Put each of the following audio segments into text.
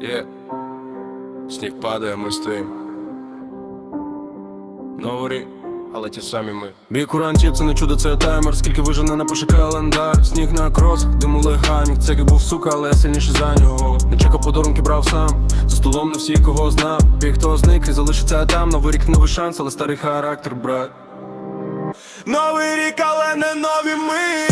Є. Сніг падає, ми стоїм. Новий але ті самі ми. Бій курантів, це не чудо, це таймер. Скільки вижене напише календар. Сніг на крос, диму леганік. Цегів був сука, але я сильніше за нього. Не чекав подарунки, брав сам. За столом не всі, кого знав. Бій хто зник і залишиться там. Новий рік, новий шанс, але старий характер, брат. Новий рік, але не нові ми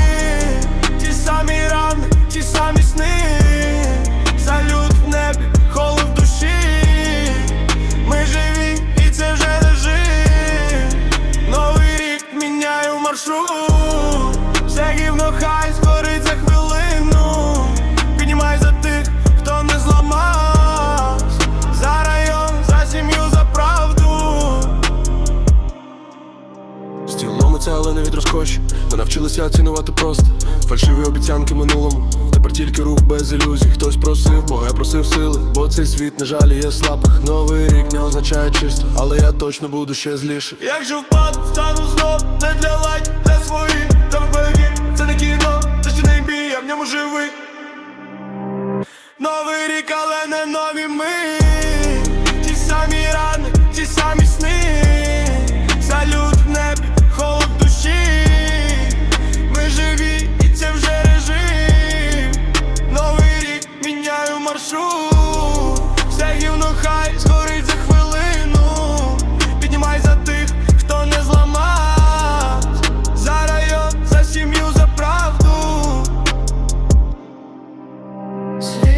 Хочемо це, не від розкоші. Ми навчилися цінувати просто. Фальшиві обіцянки минулому. Тепер тільки рух без ілюзій. Хтось просив, Бога просив сили, бо цей світ, на жаль, є слабих Новий рік не означає чисто, але я точно буду ще зліше. Як же впаду, стану знов не для лайк, не свої Там береги, це не кіно, це ще не бій, я в ньому живий. Новий Sleep.